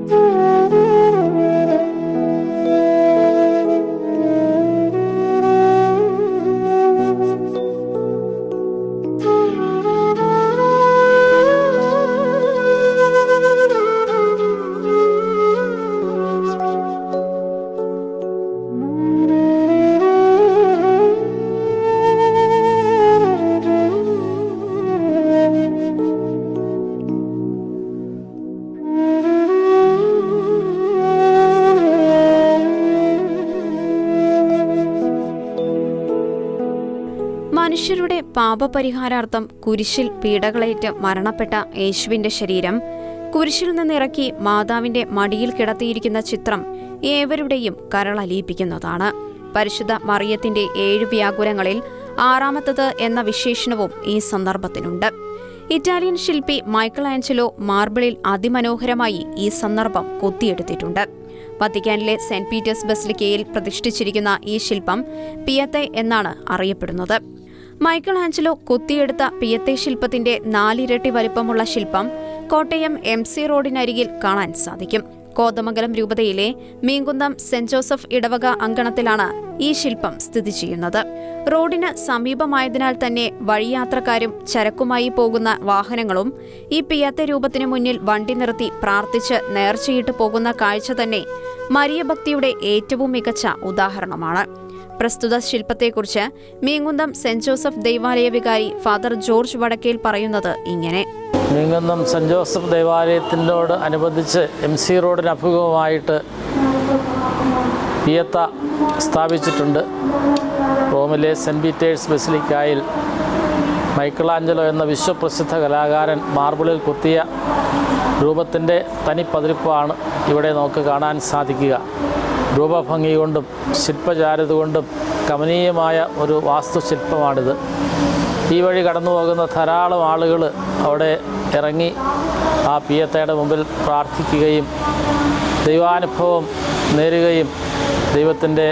Mm-hmm. മനുഷ്യരുടെ പാപപരിഹാരാർത്ഥം കുരിശിൽ പീഡകളേറ്റ് മരണപ്പെട്ട യേശുവിന്റെ ശരീരം കുരിശിൽ നിന്നിറക്കി മാതാവിന്റെ മടിയിൽ കിടത്തിയിരിക്കുന്ന ചിത്രം ഏവരുടെയും കരളലിയിപ്പിക്കുന്നതാണ് പരിശുദ്ധ മറിയത്തിന്റെ ഏഴ് വ്യാകുലങ്ങളിൽ ആറാമത്തത് എന്ന വിശേഷണവും ഈ സന്ദർഭത്തിനുണ്ട്. ഇറ്റാലിയൻ ശില്പി മൈക്കൽ ആഞ്ചലോ മാർബിളിൽ അതിമനോഹരമായി ഈ സന്ദർഭം കൊത്തിയെടുത്തിട്ടുണ്ട്. വത്തിക്കാനിലെ സെന്റ് പീറ്റേഴ്സ് ബസിലിക്കയിൽ പ്രതിഷ്ഠിച്ചിരിക്കുന്ന ഈ ശില്പം പിയത്തെ എന്നാണ് അറിയപ്പെടുന്നത്. മൈക്കിൾ ആഞ്ചലോ കൊത്തിയെടുത്ത പിയത്തെ ശില്പത്തിന്റെ നാലിരട്ടി വലിപ്പമുള്ള ശില്പം കോട്ടയം എം സി റോഡിനരികിൽ കാണാൻ സാധിക്കും. കോതമംഗലം രൂപതയിലെ മീങ്കുന്നം സെന്റ് ജോസഫ് ഇടവക അങ്കണത്തിലാണ് ഈ ശില്പം സ്ഥിതി ചെയ്യുന്നത്. റോഡിന് സമീപമായതിനാൽ തന്നെ വഴിയാത്രക്കാരും ചരക്കുമായി പോകുന്ന വാഹനങ്ങളും ഈ പിയാത്ത രൂപത്തിനു മുന്നിൽ വണ്ടി നിർത്തി പ്രാർത്ഥിച്ച് നേർച്ചയിട്ട് പോകുന്ന കാഴ്ച തന്നെ മരിയഭക്തിയുടെ ഏറ്റവും മികച്ച ഉദാഹരണമാണ്. പ്രസ്തുത ശില്പത്തെക്കുറിച്ച് മീങ്കുന്തം സെന്റ് ജോസഫ് ദൈവാലയ വികാരി ഫാദർ ജോർജ് വടക്കേൽ പറയുന്നത് ഇങ്ങനെ. മീങ്കുന്തം സെന്റ് ജോസഫ് ദേവാലയത്തിനോട് അനുബന്ധിച്ച് എം സി റോഡിന് അഭിമുഖമായിട്ട് പിയത്ത സ്ഥാപിച്ചിട്ടുണ്ട്. റോമിലെ സെന്റ് പീറ്റേഴ്സ് ബസിലിക്കായിൽ മൈക്കിളാഞ്ചലോ എന്ന വിശ്വപ്രസിദ്ധ കലാകാരൻ മാർബിളിൽ കുത്തിയ രൂപത്തിന്റെ തനിപ്പതിരിപ്പാണ് ഇവിടെ നമുക്ക് കാണാൻ സാധിക്കുക. രൂപഭംഗി കൊണ്ടും ശില്പചാരുത കൊണ്ടും കമനീയമായ ഒരു വാസ്തുശില്പമാണിത്. ഈ വഴി കടന്നു പോകുന്ന ധാരാളം ആളുകൾ അവിടെ ഇറങ്ങി ആ പിയത്തയുടെ മുമ്പിൽ പ്രാർത്ഥിക്കുകയും ദൈവാനുഭവം നേരുകയും ദൈവത്തിന്റെ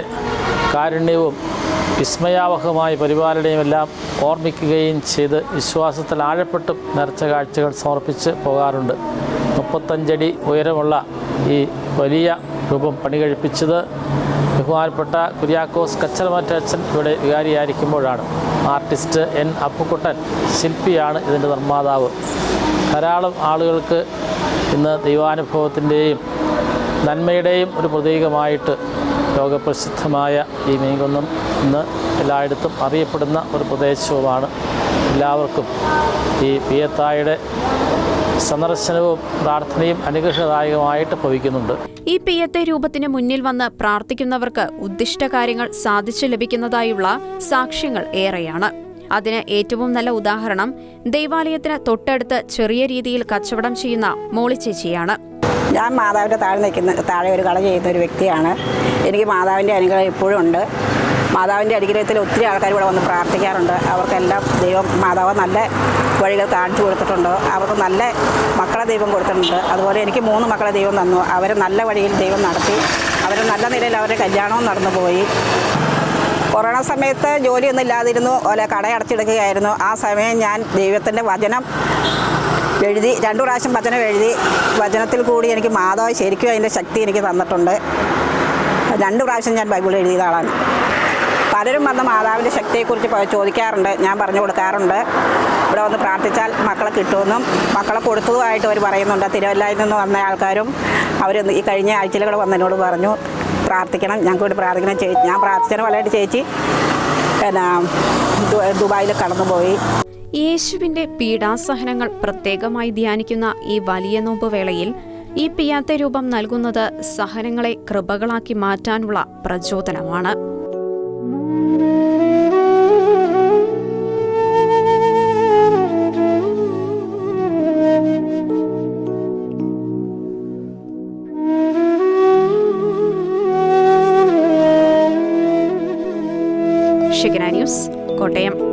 കാരുണ്യവും വിസ്മയാവഹമായ പരിപാലനയും എല്ലാം ഓർമ്മിക്കുകയും ചെയ്ത് വിശ്വാസത്തിൽ ആഴപ്പെട്ടും നിറച്ച കാഴ്ചകൾ സമർപ്പിച്ച് പോകാറുണ്ട്. മുപ്പത്തഞ്ചടി ഉയരമുള്ള ഈ വലിയ രൂപം പണി കഴിപ്പിച്ചത് ബഹുമാനപ്പെട്ട കുര്യാക്കോസ് കച്ചറമറ്റച്ചൻ ഇവിടെ വികാരിയായിരിക്കുമ്പോഴാണ്. ആർട്ടിസ്റ്റ് എൻ അപ്പുക്കുട്ടൻ ശില്പിയാണ് ഇതിന്റെ നിർമ്മാതാവ്. ധാരാളം ആളുകൾക്ക് ഇന്ന് ദൈവാനുഭവത്തിന്റെയും നന്മയുടെയും ഒരു പ്രതീകമായിട്ട് ലോകപ്രസിദ്ധമായ ഈ മീൻകുന്നം ഇന്ന് എല്ലായിടത്തും അറിയപ്പെടുന്ന ഒരു പ്രദേശവുമാണ്. എല്ലാവർക്കും ഈ പിയത്തായുടെ സന്ദർശനവും പ്രാർത്ഥനയും അനുഗ്രഹദായകമായിട്ട് ഭവിക്കുന്നുണ്ട്. ഈ പിയത്തെ രൂപത്തിന് മുന്നിൽ വന്ന് പ്രാർത്ഥിക്കുന്നവർക്ക് ഉദ്ദിഷ്ട കാര്യങ്ങൾ സാധിച്ചു ലഭിക്കുന്നതായുള്ള സാക്ഷ്യങ്ങൾ ഏറെയാണ്. അതിന് ഏറ്റവും നല്ല ഉദാഹരണം ദൈവാലയത്തിന് തൊട്ടടുത്ത് ചെറിയ രീതിയിൽ കച്ചവടം ചെയ്യുന്ന മോളിച്ചേച്ചിയാണ്. ഞാൻ മാതാവിന്റെ താഴെ നിൽക്കുന്ന താഴെ ഒരു കട ചെയ്യുന്ന ഒരു വ്യക്തിയാണ്. എനിക്ക് മാതാവിന്റെ അനുഗ്രഹം ഇപ്പോഴും ഉണ്ട്. മാതാവിന്റെ അനുഗ്രഹത്തിൽ ഒത്തിരി ആൾക്കാർ ഇവിടെ വന്ന് പ്രാർത്ഥിക്കാറുണ്ട്. അവർക്കെല്ലാം ദൈവം മാതാവ് നല്ല വഴികൾ കാണിച്ചു കൊടുത്തിട്ടുണ്ട്. അവർക്ക് നല്ല മക്കളെ ദൈവം കൊടുത്തിട്ടുണ്ട്. അതുപോലെ എനിക്ക് മൂന്ന് മക്കളെ ദൈവം തന്നു. അവരെ നല്ല വഴിയിൽ ദൈവം നടത്തി. അവരെ നല്ല നിലയിൽ അവരുടെ കല്യാണവും നടന്നു പോയി. കൊറോണ സമയത്ത് ജോലിയൊന്നും ഇല്ലാതിരുന്നു. അല്ലെ കടയടച്ചിടുകയായിരുന്നു ആ സമയം ഞാൻ ദൈവത്തിന്റെ വചനം എഴുതി രണ്ടു പ്രാവശ്യം വചനം എഴുതി. വചനത്തിൽ കൂടി എനിക്ക് മാതാവ് ശരിക്കും അതിന്റെ ശക്തി എനിക്ക് തന്നിട്ടുണ്ട്. രണ്ട് പ്രാവശ്യം ഞാൻ ബൈബിൾ എഴുതിയ ആളാണ്. പലരും വന്ന് മാതാവിന്റെ ശക്തിയെക്കുറിച്ച് ചോദിക്കാറുണ്ട്. ഞാൻ പറഞ്ഞു കൊടുക്കാറുണ്ട്. ഇവിടെ വന്ന് പ്രാർത്ഥിച്ചാൽ മക്കളെ കിട്ടുമെന്നും മക്കളെ കൊടുത്തതുമായിട്ട് അവർ പറയുന്നുണ്ട്. തിരുവല്ലയിൽ നിന്ന് വന്ന ആൾക്കാരും അവർ ഈ കഴിഞ്ഞ ആഴ്ചയിലൂടെ വന്ന് എന്നോട് പറഞ്ഞു പ്രാർത്ഥിക്കണം ഞങ്ങൾക്ക് വേണ്ടി പ്രാർത്ഥിക്കണം. ചേച്ചി ഞാൻ പ്രാർത്ഥിച്ചതിന് ഫലമായിട്ട് ചേച്ചി പിന്നെ ദുബായിൽ കടന്നുപോയി. യേശുവിന്റെ പീഡാസഹനങ്ങൾ പ്രത്യേകമായി ധ്യാനിക്കുന്ന ഈ വലിയ നോമ്പ് വേളയിൽ ഈ പിയാത്ത രൂപം നൽകുന്നത് സഹനങ്ങളെ കൃപകളാക്കി മാറ്റാനുള്ള പ്രചോദനമാണ്. ഷിഗ്ന ന്യൂസ് കോട്ടയം.